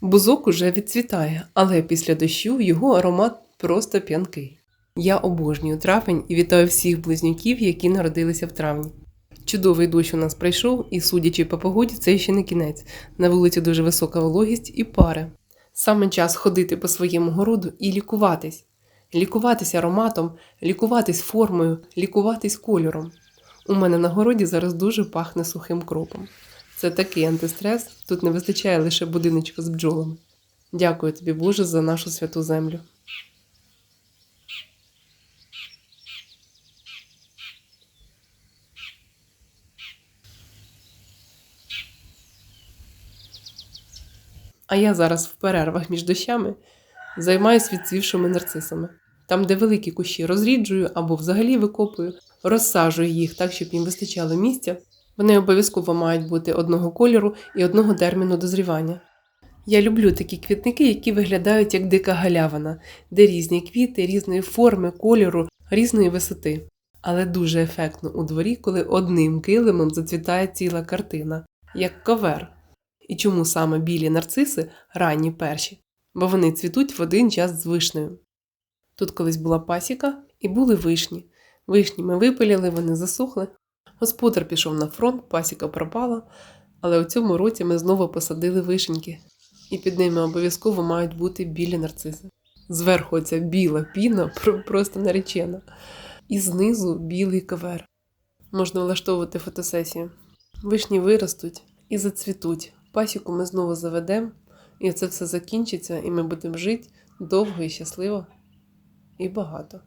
Бузок уже відцвітає, але після дощу його аромат просто п'янкий. Я обожнюю травень і вітаю всіх близнюків, які народилися в травні. Чудовий дощ у нас прийшов, і, судячи по погоді, це ще не кінець. На вулиці дуже висока вологість і пари. Саме час ходити по своєму городу і лікуватись. Лікуватись ароматом, лікуватись формою, лікуватись кольором. У мене на городі зараз дуже пахне сухим кропом. Це такий антистрес, тут не вистачає лише будиночка з бджолами. Дякую тобі, Боже, за нашу святу землю. А я зараз в перервах між дощами займаюсь відцвівшими нарцисами. Там, де великі кущі розріджую або взагалі викопую, розсаджую їх так, щоб їм вистачало місця. Вони обов'язково мають бути одного кольору і одного терміну дозрівання. Я люблю такі квітники, які виглядають як дика галявина, де різні квіти різної форми, кольору, різної висоти. Але дуже ефектно у дворі, коли одним килимом зацвітає ціла картина, як ковер. І чому саме білі нарциси ранні перші? Бо вони цвітуть в один час з вишнею. Тут колись була пасіка і були вишні. Вишні ми випиляли, вони засохли. Господар пішов на фронт, пасіка пропала, але у цьому році ми знову посадили вишеньки, і під ними обов'язково мають бути білі нарциси. Зверху ця біла піна просто наречена, і знизу білий кавер. Можна влаштовувати фотосесію. Вишні виростуть і зацвітуть. Пасіку ми знову заведемо, і це все закінчиться, і ми будемо жити довго і щасливо і багато.